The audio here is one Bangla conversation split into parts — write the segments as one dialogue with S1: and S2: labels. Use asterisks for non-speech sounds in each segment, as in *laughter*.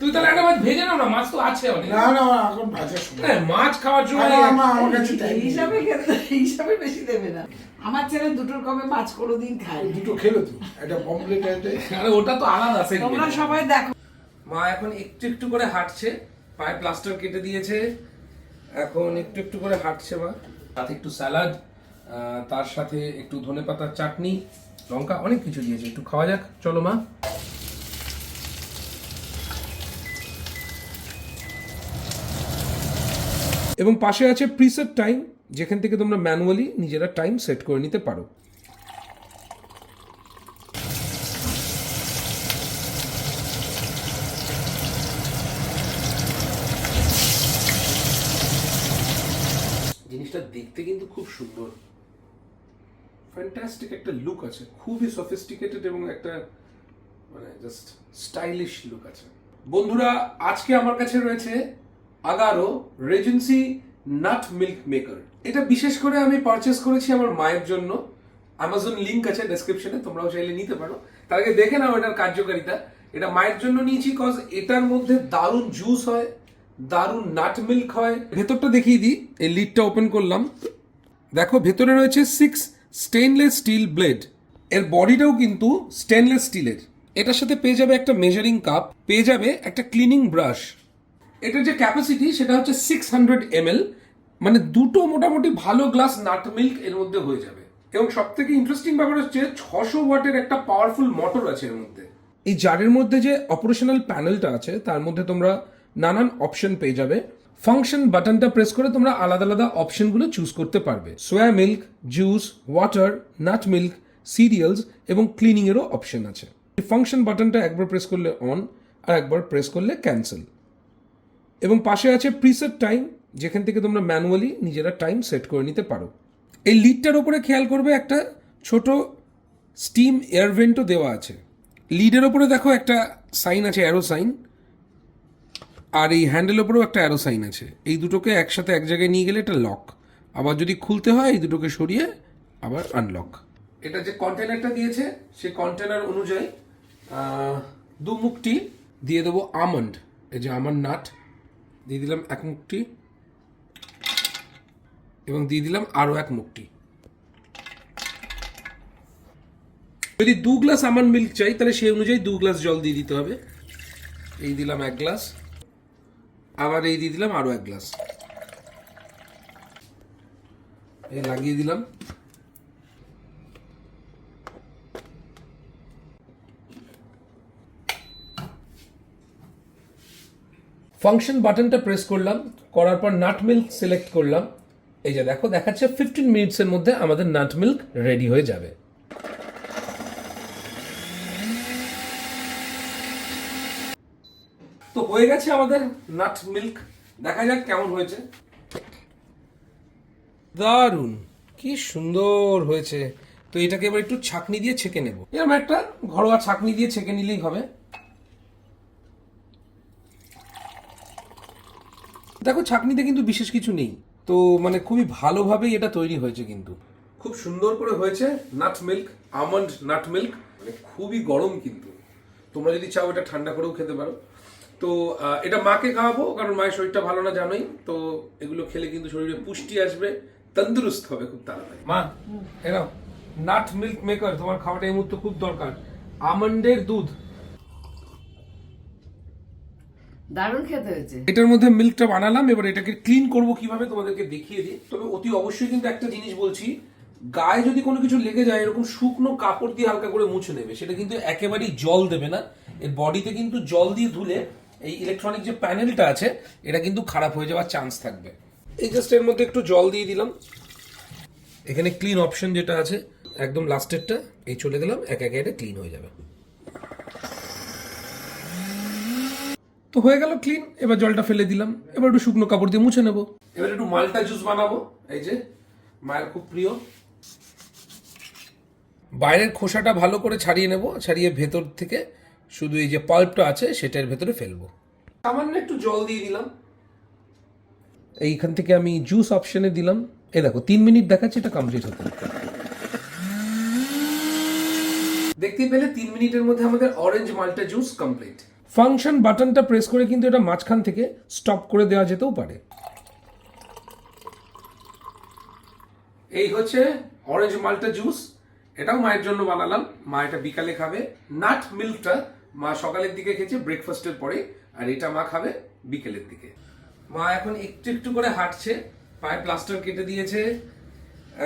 S1: তুই তাহলে একটা মাছ ভেজে নাও না মাছ তো আছে অনেক।
S2: না না এখন ভাজার সময়।
S1: হ্যাঁ, মাছ খাওয়ার জন্য
S2: আমার আমার কাছে টাইম
S3: হিসাবে হিসাবে বেশি দেবে না। আমার ছেলে দুটোর কমে মাছ কোনোদিন খায়
S2: দুটো খেলো তো একটা পমপ্লেট আছে
S1: আরে ওটা তো আলাদা।
S3: তোমরা সবাই দেখো।
S1: মা এখন একটু একটু করে হাঁটছে পায়ে প্লাস্টার কেটে দিয়েছে। এখন একটু একটু করে হাঁটছে মা। সাথে একটু স্যালাড তার সাথে একটু ধনেপাতার চাটনি লঙ্কা অনেক কিছু দিয়েছে। একটু খাওয়া যাক। চলো মা। এবং পাশে আছে প্রিসেট টাইম যেখান থেকে তোমরা ম্যানুয়ালি নিজেরা টাইম সেট করে নিতে পারো। জিনিসটা দেখতে কিন্তু খুব সুন্দর। ফ্যান্টাস্টিক একটা লুক আছে। খুবই সফিস্টিকেটেড এবং একটা মানে জাস্ট স্টাইলিশ লুক আছে। বন্ধুরা আজকে আমার কাছে রয়েছে Agaro regency nut milk maker এটা বিশেষ করে আমি পারচেস করেছি আমার মায়ের জন্য। অ্যামাজন লিঙ্ক আছে ডেসক্রিপশনে তোমরাও চাইলে নিতে পারো। তার আগে দেখে নাও এটার কার্যকারিতা। এটা মায়ের জন্য নিয়েছি কজ এটার মধ্যে দারুণ জুস হয়, দারুণ নাট মিল্ক হয়। ভেতরটা দেখিয়ে দিই, এই লিডটা ওপেন করলাম। দেখো, ভেতরে রয়েছে সিক্স স্টেনলেস স্টিল ব্লেড এর বডিটাও কিন্তু স্টেনলেস স্টিলের এটার সাথে পেয়ে যাবে একটা মেজারিং কাপ পেয়ে যাবে একটা ক্লিনিং ব্রাশ এটার যে ক্যাপাসিটি সেটা হচ্ছে সিক্স হান্ড্রেড এমএল মানে দুটো মোটামুটি ভালো গ্লাস নাট মিল্ক এর মধ্যে হয়ে যাবে। এবং সব থেকে ইন্টারেস্টিং ব্যাপার হচ্ছে ছশো ওয়াটের একটা পাওয়ারফুল মোটর আছে এর মধ্যে। এই জারের মধ্যে যে অপারেশনাল প্যানেলটা আছে, তার মধ্যে তোমরা নানান অপশন পেয়ে যাবে। ফাংশন বাটনটা প্রেস করে তোমরা আলাদা আলাদা অপশনগুলো চুজ করতে পারবে। Soya milk juice water nut milk cereals এবং ক্লিনিংয়েরও অপশন আছে। ফাংশন বাটনটা একবার প্রেস করলে অন আর একবার প্রেস করলে ক্যান্সেল এবং পাশে আছে প্রিসেট টাইম যেখান থেকে তোমরা ম্যানুয়ালি নিজেরা টাইম সেট করে নিতে পারো। এই লিডটার ওপরে খেয়াল করবে একটা ছোট স্টিম এয়ারভেন্টও দেওয়া আছে। লিডের ওপরে দেখো একটা সাইন আছে অ্যারো সাইন আর এই হ্যান্ডেলের ওপরেও একটা অ্যারো সাইন আছে। এই দুটোকে একসাথে এক জায়গায় নিয়ে গেলে এটা লক আবার যদি খুলতে হয়, এই দুটোকে সরিয়ে আবার আনলক এটা যে কন্টেনারটা দিয়েছে, সেই কন্টেনার অনুযায়ী দু মুখটি দিয়ে দেবো আমন্ড এই যে আমন্ড নাট দিয়ে দিলাম এক মুখটি এবং দিয়ে দিলাম আরও এক মুখটি যদি দু গ্লাস আমন্ড মিল্ক চাই, তাহলে সেই অনুযায়ী দু গ্লাস জল দিয়ে দিতে হবে। এই দিলাম এক গ্লাস। আবার এই দিয়ে দিলাম আরও এক গ্লাস। এই লাগিয়ে দিলাম। ফাংশন বাটনটা প্রেস করলাম, করার পর নাট মিল্ক সিলেক্ট করলাম। এই যে দেখো, দেখাচ্ছে ফিফটিন মিনিটসের মধ্যে আমাদের নাট মিল্ক রেডি হয়ে যাবে। তো হয়ে গেছে আমাদের নাট মিল্ক দেখা যাক কেমন হয়েছে। দারুণ, কি সুন্দর হয়েছে। তো এটাকে এবার একটু ছাকনি দিয়ে ছেঁকে নেব। এরকম একটা ঘরোয়া ছাকনি দিয়ে ছেঁকে নিলেই হবে। দেখো ছাকনিতে কিন্তু বিশেষ কিছু নেই। তো মানে খুবই ভালোভাবেই এটা তৈরি হয়েছে কিন্তু। খুব সুন্দর করে হয়েছে nut milk almond nut milk. মানে খুবই গরম কিন্তু। তোমরা যদি চাও এটা ঠান্ডা করেও খেতে পারো। তো এটা মাকে খাওয়াবো কারণ মায়ের শরীরটা ভালো না জানোই। তো এগুলো খেলে কিন্তু শরীরে পুষ্টি আসবে তন্দুরুস্ত হবে খুব তাড়াতাড়ি। মা এরাও নাট মিল্ক মেকার তোমার খাওয়াটা এই মুহূর্তে খুব দরকার। আমন্ডের দুধ।
S3: দারুণ খেতে হয়েছে।
S1: এটার মধ্যে মিল্কটা বানালাম, এবার এটাকে ক্লিন করব কীভাবে তোমাদেরকে দেখিয়ে দিই। তবে অতি অবশ্যই কিন্তু একটা জিনিস বলছি, গায়ে যদি কোনো কিছু লেগে যায়, এরকম শুকনো কাপড় দিয়ে হালকা করে মুছে নেবে, সেটা কিন্তু একেবারেই জল দেবে না। এর বডিতে কিন্তু জল দিয়ে ধুলে এই ইলেকট্রনিক যে প্যানেলটা আছে, এটা কিন্তু খারাপ হয়ে যাওয়ার চান্স থাকবে। এই জাস্ট এর মধ্যে একটু জল দিয়ে দিলাম। এখানে ক্লিন অপশন যেটা আছে, একদম লাস্টেরটা এই চলে গেলাম, এক একে এটা ক্লিন হয়ে যাবে। তো হয়ে গেল ক্লিন এবার জলটা ফেলে দিলাম। এবার একটু শুকনো কাপড় দিয়ে মুছে নেব। এবার একটু মালটা জুস বানাবো। এই যে, মায়ের খুব প্রিয়। বাইরের খোসাটা ভালো করে ছাড়িয়ে নেব, ছাড়িয়ে ভেতর থেকে শুধু এই যে পাল্পটা আছে, সেটার ভেতরে ফেলব। সামান্য একটু জল দিয়ে দিলাম। এইখান থেকে আমি জুস অপশনে দিলাম। এ দেখো, তিন মিনিট দেখাচ্ছে, এটা কমপ্লিট হতে। দেখতে পেলে তিন মিনিটের মধ্যে আমাদের অরেঞ্জ মাল্টা জুস কমপ্লিট ফাংশন বাটনটা প্রেস করে কিন্তু এটা মাঝখান থেকে স্টপ করে দেওয়া যেতেও পারে। এই হচ্ছে অরেঞ্জ মাল্টা জুস এটাও মায়ের জন্য বানালাম। মা এটা বিকালে খাবে। নাট মিল্কটা মা সকালের দিকে খেয়েছে ব্রেকফাস্টের পরে। আর এটা মা খাবে বিকেলের দিকে। মা এখন একটু একটু করে হাঁটছে। পায়ে প্লাস্টার কেটে দিয়েছে।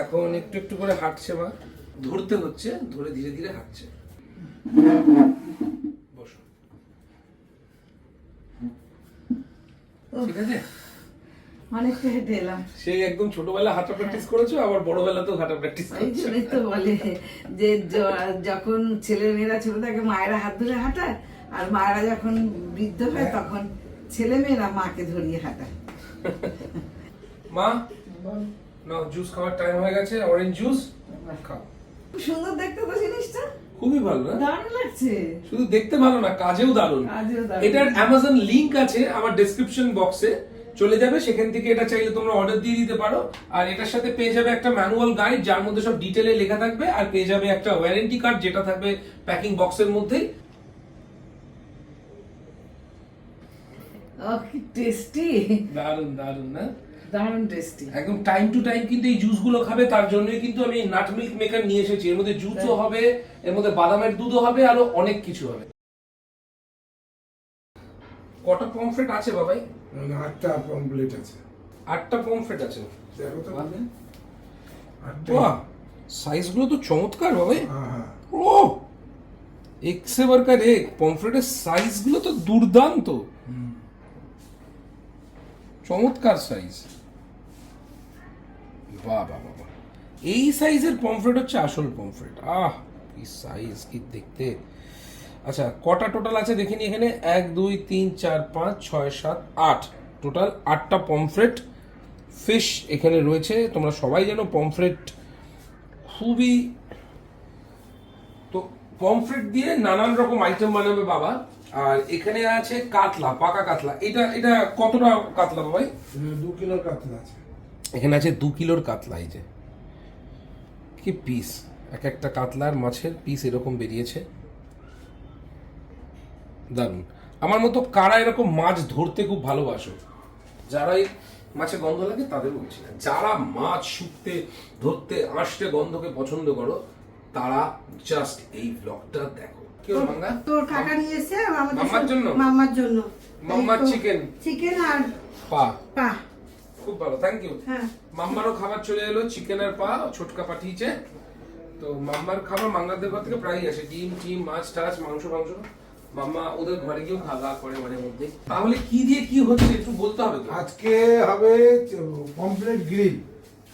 S1: এখন একটু একটু করে হাঁটছে মা। ধরতে হচ্ছে, ধরে ধীরে ধীরে হাঁটছে। ঠিক আছে?
S3: অনেকটা হেঁটে এলাম
S1: সেই একদম ছোটবেলা হাঁটা প্র্যাকটিস করেছ আবার বড়বেলাতেও হাঁটা প্র্যাকটিস
S3: এই জন্যই তো বলে যে যখন ছেলে মেয়েরা ছোট থাকে মায়েরা হাত ধরে হাঁটায় আর মায়েরা যখন বৃদ্ধ হয় তখন ছেলে মেয়েরা মাকে ধরিয়ে হাঁটায়।
S1: মা নাও জুস খাওয়ার টাইম হয়ে গেছে অরেঞ্জ জুস খাও।
S3: খুব সুন্দর দেখতে তো জিনিসটা।
S1: খুবই ভালো না?
S3: দারুণ লাগছে।
S1: শুধু দেখতে ভালো না কাজেও দারুণ। এটার অ্যামাজন লিংক আছে আমার ডেসক্রিপশন বক্সে চলে যাবে সেখান থেকে এটা চাইলে তোমরা অর্ডার দিয়ে দিতে পারো। আর এটার সাথে পেয়ে যাবে একটা ম্যানুয়াল গাইড যার মধ্যে সব ডিটেলে লেখা থাকবে আর পেয়ে যাবে একটা ওয়ারেন্টি কার্ড যেটা থাকবে প্যাকিং বক্সের মধ্যেই।
S3: টেস্টি
S1: দারুণ দারুণ না?
S3: দারুণ টেস্টি
S1: একদম টাইম টু টাইম কিন্তু এই জুসগুলো খাবে তার জন্যই কিন্তু আমি নাট মিল্ক মেকার নিয়ে এসেছি। এর মধ্যে জুসও হবে এর মধ্যে বাদামের দুধও হবে আরও অনেক কিছু হবে। কটা পমফ্রেট আছে বাবাই?
S2: মানে আটটা কমপ্লিট আছে।
S1: আটটা পমফ্রেট আছে।
S2: দেখো তো? আটটা।
S1: বাহ সাইজগুলো তো চমৎকার বাবাই।
S2: হ্যাঁ হ্যাঁ।
S1: ও এক্সে বার্কার এক পমফ্রেটের সাইজগুলো তো দুর্দান্ত। চমৎকার সাইজ বাহ বাহ বাহ। এই সাইজের পমফ্রেট হচ্ছে আসল পমফ্রেট আহ, কি সাইজ কি দেখতে। আচ্ছা কটা টোটাল আছে দেখিনি এখানে? এক, দুই, তিন, চার, পাঁচ, ছয়, সাত, আট। টোটাল আটটা পমফ্রেট ফিশ এখানে রয়েছে। তোমরা সবাই জানো পমফ্রেট খুবই তো পমফ্রেট দিয়ে নানান রকম আইটেম বানাবে বাবা। আর এখানে আছে কাতলা, পাকা কাতলা। এটা এটা কতটা কাতলা বাবাই?
S2: দু কিলোর কাতলা আছে।
S1: এখানে আছে দু কিলোর কাতলা এই যে। কি পিস এক একটা কাতলার মাছের পিস এরকম বেরিয়েছে। দারুণ। আমার মতো কারা এরকম মাছ ধরতে খুব ভালোবাসো? যারাই মাছে গন্ধ লাগে তাদের বলছি না। যারা মাছ শুকতে ধরতে আসতে গন্ধকে পছন্দ করো তারা জাস্ট এই ব্লগটা দেখো।
S4: তোর কাকা নিয়ে এসে আমাদের
S1: মাম্মার জন্য?
S4: মাম্মার জন্য।
S1: মাম্মার chicken?
S4: চিকেন আর
S1: পা।
S4: পা।
S1: খুব ভালো থ্যাংক ইউ
S4: হ্যাঁ।
S1: মাম্মারও খাবার চলে এলো চিকেন আর পা ছোটকা পাঠিয়েছে। তো মাম্মার খাবার মাঙ্গাদের ঘর থেকে প্রায়ই আসে ডিম টিম মাছ টাছ মাংস মাংস। মাম্মা ওদের ঘরে গিয়েও খাওয়া করে মাঝে মধ্যে। তাহলে কি দিয়ে কি হচ্ছে একটু বলতে হবে
S2: আজকে হবে কমপ্লিট গ্রিল।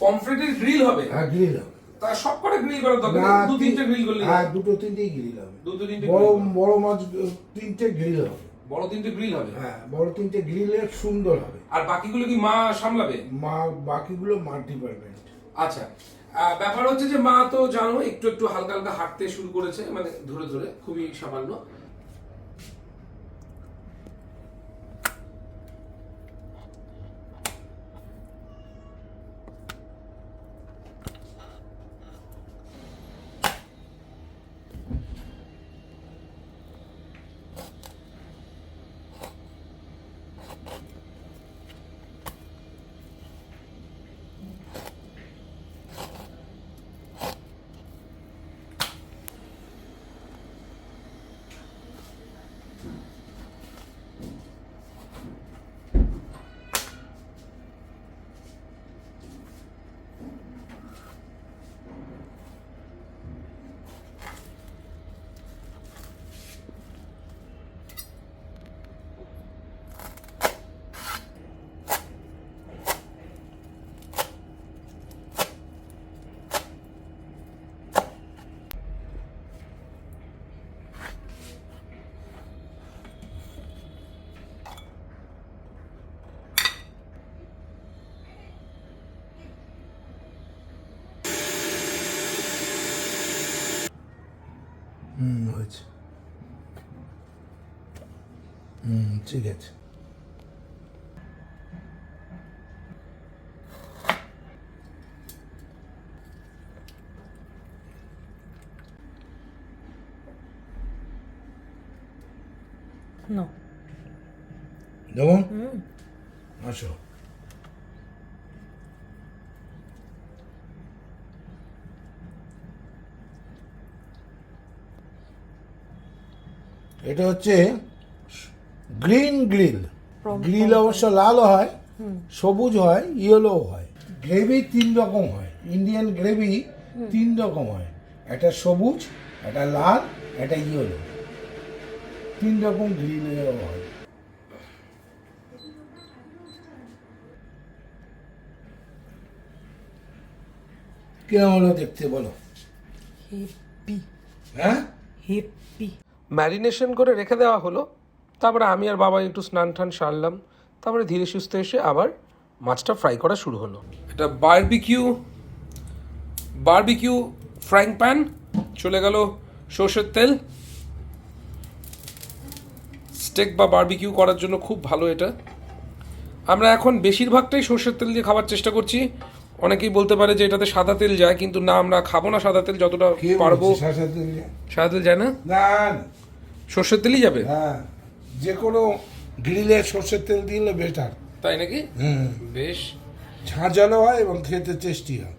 S1: পমফ্রেটের গ্রিল হবে?
S2: হ্যাঁ গ্রিল হবে।
S1: তা সব কটা গ্রিল করার দরকার দু তিনটে গ্রিল করলে
S2: হ্যাঁ দুটো তিনটেই গ্রিল হবে।
S1: দুটো তিনটে
S2: বড় বড় মাছ তিনটে গ্রিল হবে।
S1: বড় তিনটে গ্রিল হবে?
S2: হ্যাঁ বড় তিনটে গ্রিলের সুন্দর হবে।
S1: আর বাকিগুলো কি মা সামলাবে?
S2: মা বাকিগুলো মা ডিপার্টমেন্ট
S1: আচ্ছা আহ, ব্যাপার হচ্ছে যে মা তো জানো একটু একটু হালকা হালকা হাঁটতে শুরু করেছে মানে ধরে ধরে খুবই সামান্য
S2: হুম হয়েছে হুম ঠিক আছে।
S3: নো
S2: যেমন আসো। এটা হচ্ছে গ্রিন গ্রিল। গ্রিল অবশ্য লাল হয় সবুজ হয় ইয়েলো হয়। গ্রেভি তিন রকম হয়। ইন্ডিয়ান গ্রেভি তিন রকম হয়। একটা সবুজ একটা লাল একটা ইয়েলো তিন রকম গ্রিল হয়। কিরম হলো দেখতে বলো?
S5: হেপি
S2: হ্যাঁ?
S5: হেপি
S1: ম্যারিনেশন করে রেখে দেওয়া হলো। তারপরে আমি আর বাবা একটু স্নান টান সারলাম। তারপরে ধীরে সুস্থে এসে আবার মাছটা ফ্রাই করা শুরু হলো। এটা বারবিকিউ বারবিকিউ ফ্রাইং প্যান চলে গেল সর্ষের তেল। স্টেক বা বারবিকিউ করার জন্য খুব ভালো এটা। আমরা এখন বেশিরভাগটাই সর্ষের তেল দিয়ে খাবার চেষ্টা করছি। অনেকেই বলতে পারে যে এটাতে সাদা তেল যায় কিন্তু না আমরা খাব না সাদা তেল যতটা পারব।
S2: সাদা তেল
S1: যায়? না। সর্ষের তেলই যাবে?
S2: হ্যাঁ। যে কোনো গ্রিলে সর্ষের তেল দিলে বেটার
S1: তাই নাকি?
S2: হুম।
S1: বেশ।
S2: ঝাঁঝালো হয় এবং খেতে টেস্টি হয়।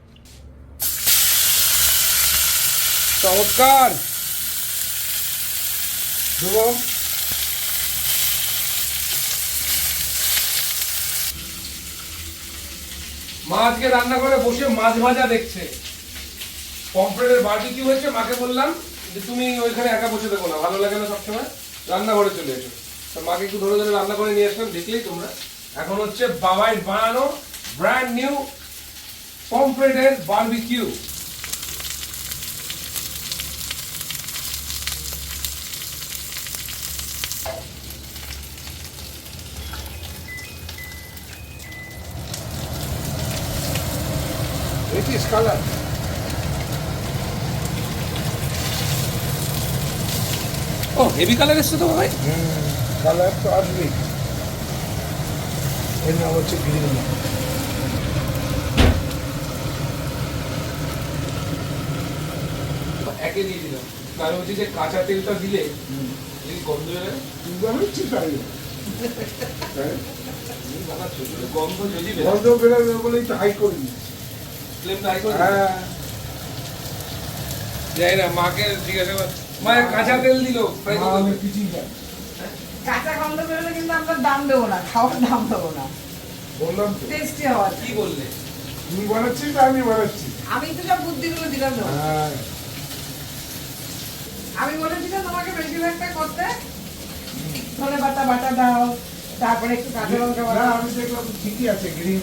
S1: চমৎকার!
S2: দেবো
S1: মা আজকে রান্না করে বসে মাছ ভাজা দেখছে। পম্পলেটের বার্বিকিউ হয়েছে? মাকে বললাম যে তুমি ওইখানে একা বসে দেখো না ভালো লাগে না সবসময়। রান্নাঘরে চলে এসো। তো মাকে একটু ধরে ধরে রান্না করে নিয়ে আসলাম দেখলেই তোমরা। এখন হচ্ছে বাবাই বানানো ব্র্যান্ড নিউ পম্পলেটের বার্বিকিউ
S2: ইট ইস কালার
S1: ও হেভি কালার এসছে তো ভাই
S2: কালার তো আসবেই এর নাম হচ্ছে গ্রিন
S1: একে দিয়ে দিলাম কারণ হচ্ছে যে কাঁচা তেলটা দিলে যদি গন্ধ বেরোয়
S2: হচ্ছে তাই
S1: গন্ধ যদি
S2: গন্ধ বেরোবে বলেই তো হাই করে
S1: ফ্লেমটা হাই করে
S2: হ্যাঁ।
S1: যাই না মাকে জিজ্ঞাসা কর। মা কাঁচা তেল দিল।
S2: আমি যাই
S3: কাঁচা গন্ধ বেরোলে কিন্তু আমরা দাম দেবো না খাওয়ার দাম দেবো না।
S2: বললাম তো।
S3: টেস্টি হওয়ার।
S1: কি বললে?
S2: তুমি বানাচ্ছিস না আমি বানাচ্ছি।
S3: আমি তো সব বুদ্ধিগুলো দিলাম তো
S2: হ্যাঁ।
S3: আমি বলেছিলাম তোমাকে বেশিরভাগটা করতে। ধনে পাতা বাটা দাও তারপরে একটু কাঁচা লঙ্কা বাটা।
S2: আমি দেখলাম ঠিকই আছে গ্রিন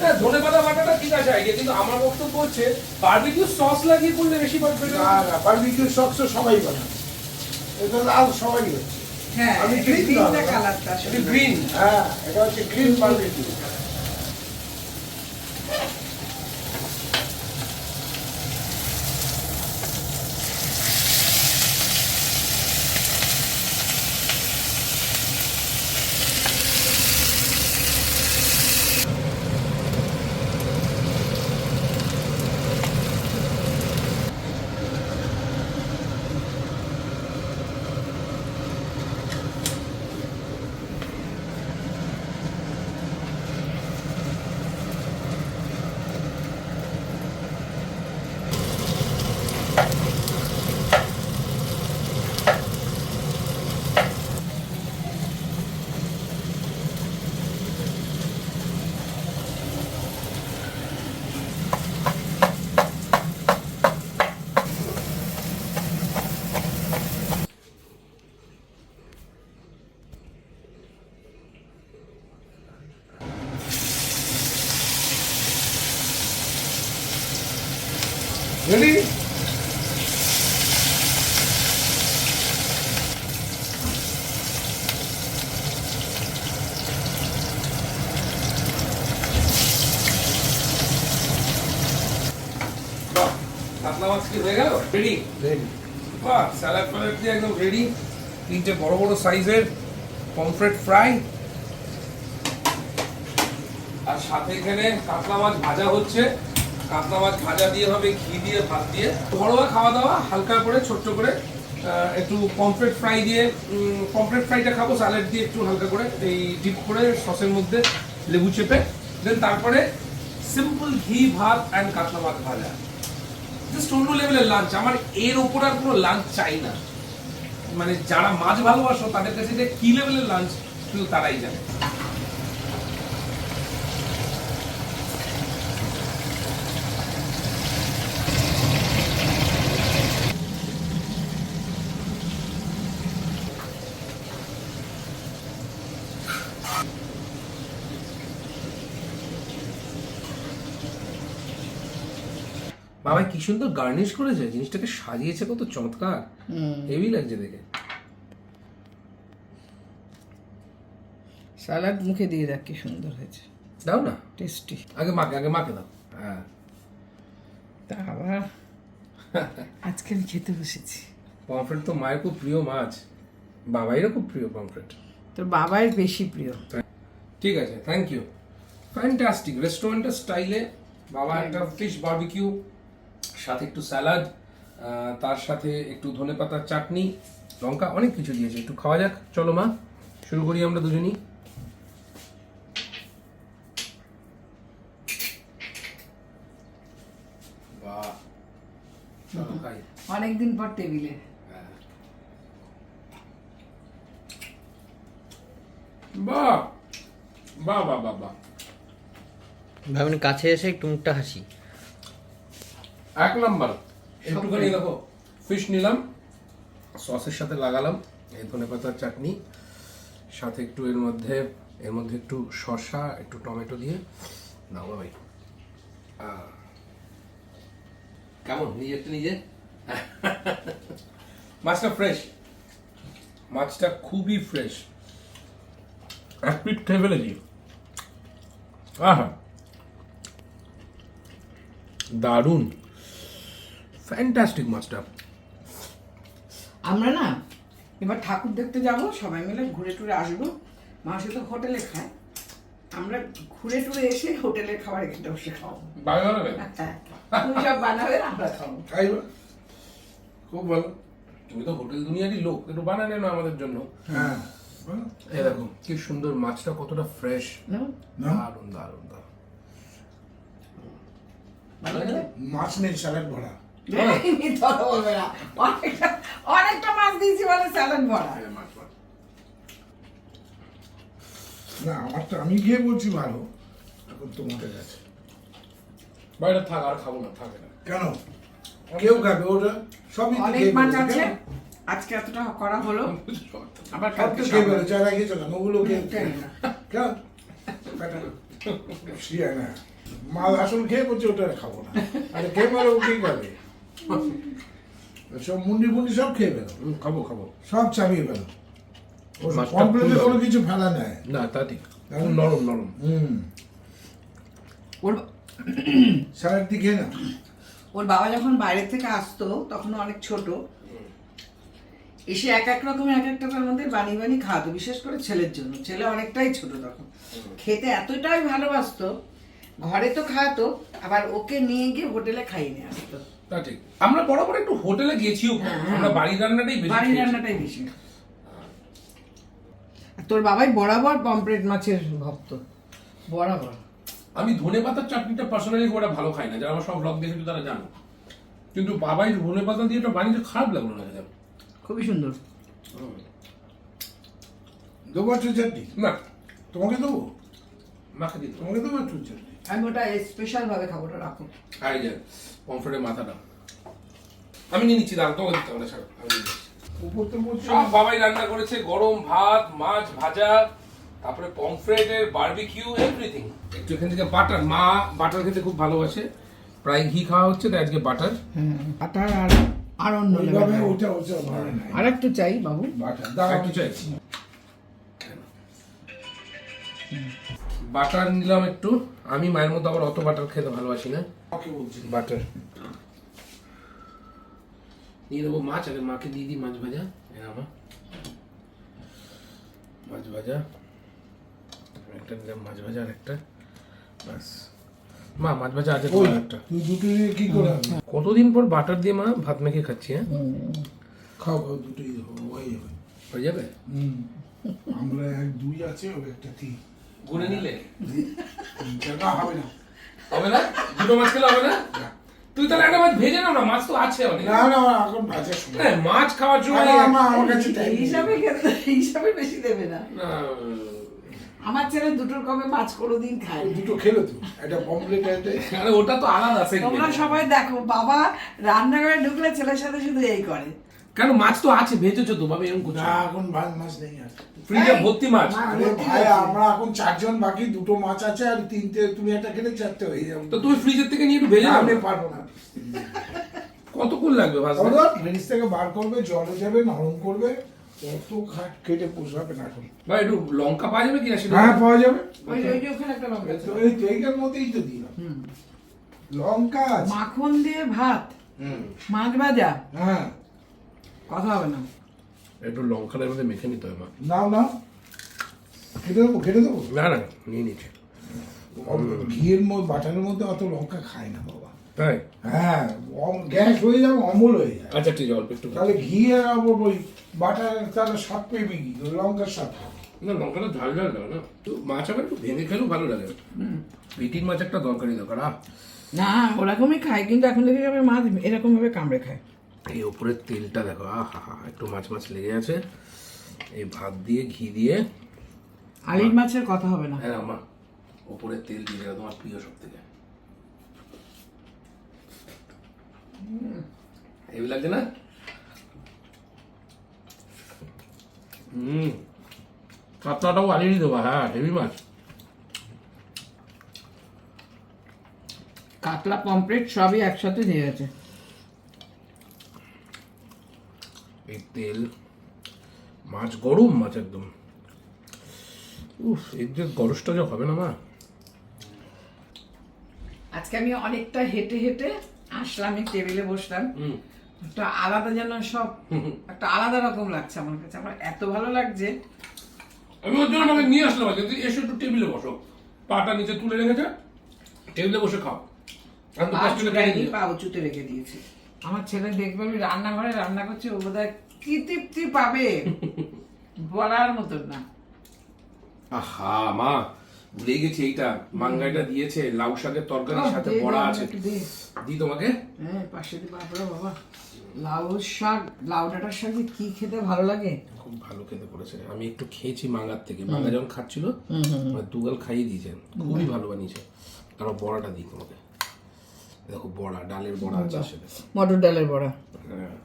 S1: হ্যাঁ ধনে পাতা বাটাটা ঠিক আছে আইডিয়া। কিন্তু আমার বক্তব্য হচ্ছে বারবিকিউ সস লাগিয়ে করলে বেশি পারফেক্ট
S2: না না বারবিকিউ সক্স সবাই বানায়। এটা লাল সবাই হচ্ছে আমি গ্রিন।
S3: কালারটা
S1: এটা গ্রিন
S2: হ্যাঁ এটা হচ্ছে গ্রিন বারবিকিউ রেডি
S1: বাহ কাতলা মাছ কি হয়ে গেল রেডি
S2: রেডি
S1: বাহ স্যালাড ফ্যালাড দিয়ে একদম রেডি তিনটে বড় বড় সাইজের পমফ্রেট ফ্রাই আর সাথে এখানে কাতলা মাছ ভাজা হচ্ছে। কাতলা মাছ ভাজা দিয়ে হবে ঘি দিয়ে ভাত দিয়ে। ঘরোয়া খাওয়া দাওয়া হালকা করে ছোট্ট করে একটু পমফ্রেট ফ্রাই দিয়ে পমফ্রেট ফ্রাইটা খাব স্যালাড দিয়ে একটু হালকা করে এই ডিপ করে সসের মধ্যে লেবু চেপে। দেন তারপরে সিম্পল ঘি ভাত অ্যান্ড কাতলা মাছ ভাজা। জাস্ট অন্য লেভেলের লাঞ্চ আমার এর ওপর আর কোনো লাঞ্চ চাই না। মানে যারা মাছ ভালোবাসো, তাদের কাছে যে কি লেভেলের লাঞ্চ শুধু তারাই জানে। বাবা কি সুন্দর গার্নিশ করেছে জিনিসটাকে সাজিয়েছে কত চমৎকার। হেভি লাগছে দেখে।
S3: স্যালাড মুখে দিয়ে দেখ কি সুন্দর হয়েছে।
S1: দাও না।
S3: টেস্টি
S1: আগে মাকে আগে মাকে দাও। হ্যাঁ।
S3: তা আবার আজকে আমি খেতে বসেছি।
S1: পমফ্রেট তো মায়ের খুব প্রিয় মাছ। বাবাইরও খুব প্রিয় পমফ্রেট।
S3: তোর বাবার বেশি প্রিয়।
S1: ঠিক আছে থ্যাংক ইউ ফ্যান্টাস্টিক রেস্টুরেন্টের স্টাইলে বাবা একটা ফিশ বারবিকিউ সাথে একটু স্যালাড তার সাথে একটু ধনেপাতার চাটনি লঙ্কা অনেক কিছু দিয়েছে। একটু খাওয়া যাক। চলো মা শুরু করি আমরা দুজনই।
S3: অনেকদিন পর টেবিলে।
S1: বাহ বাহ বাহ বাহ বাহ।
S6: ভাবনি কাছে এসে একটু মুখটা হাসি।
S1: এক নাম্বার একটুখানি দেখো ফিশ নিলাম সসের সাথে লাগালাম এই ধনে পাতার চাটনি সাথে একটু এর মধ্যে এর মধ্যে একটু শসা একটু টমেটো দিয়ে। নাও ভাই। কেমন? নিজেরটা নিজে? মাছটা ফ্রেশ মাছটা খুবই ফ্রেশ এক পিট খেয়ে ফেলেছি। আহা। দারুণ। ফ্যান্টাস্টিক মাছটা
S3: আমরা না এবার ঠাকুর দেখতে যাব সবাই মিলে ঘুরে টুরে আসব। মাসে তো হোটেলে খায় আমরা ঘুরে টুরে এসে হোটেলের খাবার বসে খাব।
S1: বানাবে
S3: হ্যাঁ তুমি সব বানাবে আমরা খাব।
S1: খাইবা। খুব ভালো। তুমি তো হোটেল দুনিয়ারই লোক একটু বানানে না আমাদের জন্য।
S2: হ্যাঁ
S1: দেখো কি সুন্দর মাছটা কতটা ফ্রেশ
S3: না?
S1: দারুণ দারুণ দারুণ।
S3: ভালো লাগল?
S2: মাছ নেই স্যালাড ভরা।
S3: বলবে না। অনেকটা অনেকটা মাছ দিয়েছি বলে স্যালাড ভরা।
S2: না আমারটা আমি গিয়ে বলছি ভালো। এখন তোমাদের কাছে।
S1: বাইরে থাক আর খাব না থাকে না
S2: কেন? কেউ খাবে ওটা? সবই
S3: অনেক মাছ আছে। আজকে এতটা করা হলো। আবার কালকে
S2: তো আগে ওগুলো খেয়ে
S3: কেন না?
S2: না। শিয়া না মাল আসল খেয়ে বলছে ওটা খাব না। আরে ও কি খাবে? *laughs* সব মুন্ডি মুন্ডি সব খেয়ে ফেলো?
S1: খাব খাব।
S2: সব চাপিয়ে কমপ্লেটে কোনো কিছু ফেলা নেয়
S1: না তা ঠিক। নরম নরম।
S2: হুম।
S3: ওর *coughs*
S2: খেয়ে না
S3: ওর বাবা যখন বাইরে থেকে আসতো তখন অনেক ছোট। এসে এক এক রকমের এক একটা আমাদের বানিয়ে বানিয়ে খাওয়াতো বিশেষ করে ছেলের জন্য। ছেলে অনেকটাই ছোট তখন। খেতে এতটাই ভালোবাসতো ঘরে তো খাওয়াতো আবার ওকে নিয়ে গিয়ে হোটেলে খাইয়ে নিয়ে আসতো।
S1: তা ঠিক। আমরা বরাবর একটু হোটেলে গেছিও
S3: হ্যাঁ, হ্যাঁ।
S1: আমরা বাড়ির রান্নাটাই বেশি
S3: বাড়ির রান্নাটাই বেশি। তোর বাবাই বরাবর পমপ্লেট মাছের ভক্ত। বরাবর।
S1: আমি ধনে পাতার চাটনিটা পার্সোনালি খুব একটা ভালো খাই না যারা আমার সব ব্লগ দেখেছ তারা জানো। কিন্তু বাবাই ধনে পাতা দিয়ে এটা বানিয়েছে খারাপ লাগল না।
S3: খুবই সুন্দর।
S2: দেবো একটু চাটনি?
S1: না।
S2: তোমাকে দেবো?
S1: মাকে দিত
S2: তোমাকে দেবো একটু চাটনি?
S3: আমি ওটা স্পেশাল ভাবে খাব ওটা রাখো
S1: আই যে পমফ্রেটের মাথাটা। আমি নিয়ে নিচ্ছি দাঁড়া তোমাকে দিতে হবে ছাড়ো আমি
S2: উপর তো বলছি
S1: সব বাবাই রান্না করেছে গরম ভাত মাছ ভাজা তারপরে পমফ্রেটের বারবিকিউ এভরিথিং একটু এখান থেকে বাটার মা বাটার খেতে খুব ভালোবাসে প্রায় ঘি খাওয়া হচ্ছে তাই আজকে বাটার
S3: আটার আর আর অন্য
S2: ওটা ওটা
S3: আর একটু চাই বাবু।
S2: বাটার দাও
S1: একটু চাইছি বাটার নিলাম একটু। আমি মায়ের মতো আবার অত বাটার খেতে ভালোবাসি না। বাটার। নিয়ে নেব মাছ আগে মাকে দিয়ে দিই মাছ ভাজা। আমার মাছ ভাজা। একটা নিলাম মাছ ভাজা আর একটা। ব্যাস। মা মাছ ভাজা আছে একটা।
S2: তুই দুটো দিয়ে কি করে?
S1: কতদিন পর বাটার দিয়ে মা ভাত মেখে খাচ্ছি হ্যাঁ?
S2: খাও খাও দুটোই হয়ে যাবে।
S1: হয়ে যাবে?
S2: হুম। আমরা এক দুই আছে ও একটা তিন।
S1: গুনে নিলে?
S2: হবে না।
S1: হবে না? দুটো মাছ খেলে হবে না? তুই তাহলে একটা মাছ ভেজে নাও না মাছ তো আছে অনেক।
S2: না না এখন সময়।
S1: হ্যাঁ মাছ খাওয়ার জন্য
S2: আমার আমার কাছে টাইম
S3: হিসাবে খেতে হিসাবে বেশি দেবে না। আমার ছেলে দুটোর কমে মাছ কোনোদিন খায়
S2: দুটো খেলো তো একটা পমপ্লেট একটা
S1: আরে ওটা তো আলাদা।
S3: তোমরা সবাই দেখো বাবা রান্নাঘরে ঢুকলে ছেলের সাথে শুধু এই করে।
S1: কেন মাছ তো আছে ভেজেছো তো ভাবে এরকম করছ।
S2: না এখন মাছ মাছ নেই আর।
S1: ফ্রিজে ভর্তি মাছ।
S2: আরে ভাই আমরা এখন চারজন বাকি দুটো মাছ আছে আর তিনটে তুমি একটা খেলে চারটে হয়ে যাবে।
S1: তো তুমি ফ্রিজের থেকে নিয়ে একটু ভেজে
S2: আমি
S1: না।
S2: পারব না।
S1: কতক্ষণ লাগবে
S2: ওরা ফ্রিজ থেকে বার করবে জলে যাবে নরম করবে কত খাট কেটে পোষাবে না এখন।
S1: ভাই একটু লঙ্কা পাওয়া যাবে কিনা সেটা?
S2: হ্যাঁ পাওয়া যাবে।
S3: ওই যে- ওখানে একটা লঙ্কা
S2: তো এই তেইকের মধ্যেই তো দিলাম লঙ্কা আছে।
S3: মাখন দিয়ে ভাত।
S2: হুম।
S3: মাছ ভাজা।
S2: হ্যাঁ।
S3: কথা হবে না।
S1: একটু লঙ্কাটার মধ্যে মেখে নিতে হবে মা।
S2: নাও নাও। খেতে দেবো খেতে দেবো?
S1: না না নিয়ে নিচ্ছে।
S2: ঘিয়ের মধ্যে বাটারের মধ্যে অত লঙ্কা খায় না বাবা।
S1: তাই?
S2: হ্যাঁ অম- গ্যাস হয়ে যাবে অমল হয়ে যায়।
S1: আচ্ছা ঠিক আছে অল্প একটু
S2: তাহলে ঘি আর ওই বাটার তাহলে স্বাদ পেবি কি? লঙ্কার স্বাদ।
S1: না লঙ্কাটা ঝাল ঝাল লাগে না। তো মাছ আবার একটু ভেঙে খেলেও ভালো লাগে। পিটির মাছ একটা দরকারি দরকার
S3: না ওরকমই খায় কিন্তু এখন দেখে যাবে মাছ এরকম ভাবে কামড়ে খায়।
S1: এই ওপরের তেলটা দেখো আহা হা একটু মাছ মাছ লেগে আছে। এই ভাত দিয়ে ঘি দিয়ে।
S3: আলির মাছের কথা হবে না।
S1: হ্যাঁ মা ওপরের তেল দিয়ে দেবে তোমার প্রিয় সব থেকে হেভি লাগছে না? হুম কাতলাটাও আলিয়ে দেবো হ্যাঁ হেভি মাছ।
S3: কাতলা পমপ্লেট সবই একসাথে দিয়ে গেছে।
S1: এই তেল মাছ গরম মাছ একদম। উফ এর যে গরসটা যে হবে না মা?
S3: আজকে আমি অনেকটা হেঁটে হেঁটে আসলাম এই টেবিলে বসলাম। একটা আলাদা যেন সব একটা আলাদা রকম লাগছে আমার কাছে। আমার এত ভালো লাগছে।
S1: আমি ওর জন্য আমাকে নিয়ে আসলাম আজকে তুই এসে একটু টেবিলে বসো। পাটা নিচে তুলে রেখেছে টেবিলে বসে খাও।
S3: পা উঁচুতে রেখে দিয়েছি। আমার ছেলে দেখবে আমি রান্নাঘরে রান্না করছি ও বোধহয় কি তৃপ্তি পাবে? বলার মতন না।
S1: আহা মা ভুলে গেছি এইটা। মাঙ্গাইটা দিয়েছে লাউ শাকের তরকারির সাথে বড়া আছে।
S3: দি
S1: তোমাকে।
S3: হ্যাঁ পাশে বাপরে বাবা লাউ শাক লাউ ডাঁটার দিয়ে কি খেতে ভালো লাগে?
S1: খুব ভালো খেতে করেছে আমি একটু খেয়েছি মাঙ্গার থেকে। মাঙ্গা যখন খাচ্ছিল দুগাল খাইয়ে দিয়েছে। খুবই ভালো বানিয়েছে। তারপর বড়াটা দিই তোমাকে। দেখো বড়া ডালের বড়া আছে সেটা
S3: মটর ডালের বড়া।
S1: হ্যাঁ।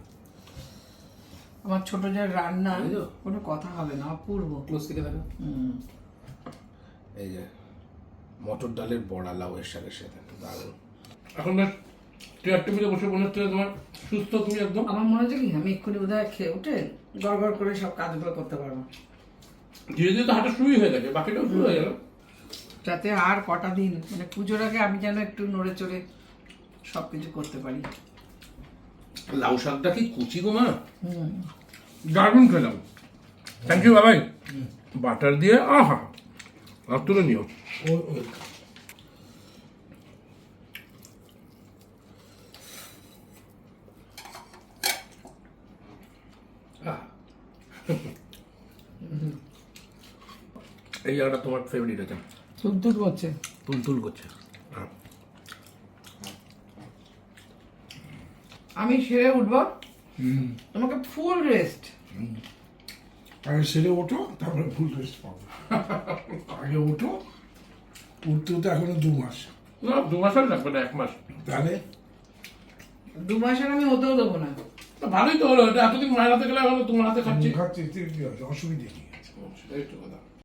S3: আমার ছোট যে রান্না। কোনো কথা হবে না অপূর্ব।
S1: ক্লোজ থেকে দেখো। এই যে মটর ডালের বড়া লাউয়ের শাকের সাথে। দারুণ। এখন না চেয়ার টেবিলে বসে মনে হচ্ছে তোমার সুস্থ তুমি একদম?
S3: আমার মনে হচ্ছে কি আমি এক্ষুনি বোধহয় খেয়ে উঠে গড় গড় করে সব কাজগুলো করতে পারব।
S1: ধীরে ধীরে তো হাঁটা শুরুই হয়ে গেছে বাকিটাও শুরু হয়ে গেল
S3: যাতে আর কটা দিন মানে পুজোর আগে আমি যেন একটু নড়ে চড়ে সব কিছু করতে পারি।
S1: লাউ শাকটা কি কুচি গো মা? দারুণ খেলাম। থ্যাংক ইউ বাবাই। বাটার দিয়ে আহা! আর তুলে নিও। এই জায়গাটা তোমার ফেভারিট আছে
S3: তুল তুল করছে।
S1: তুল তুল করছে হ্যাঁ।
S3: আমি সেরে উঠবো। তোমাকে ফুল রেস্ট
S2: আগে সেরে ওঠো তারপরে ফুল রেস্ট পাবো। আগে ওঠো উঠতে তো এখনও দু মাস।
S1: না দু মাস আর লাগবে না এক মাস।
S2: তাহলে?
S3: দু মাসের আমি হতেও দেবো না।
S1: তো ভালোই তো হলো এটা এতদিন মায়ের হাতে গেলে হলো তোমার হাতে খাচ্ছি।
S2: খাচ্ছি অসুবিধে কি আছে
S1: তো কথা।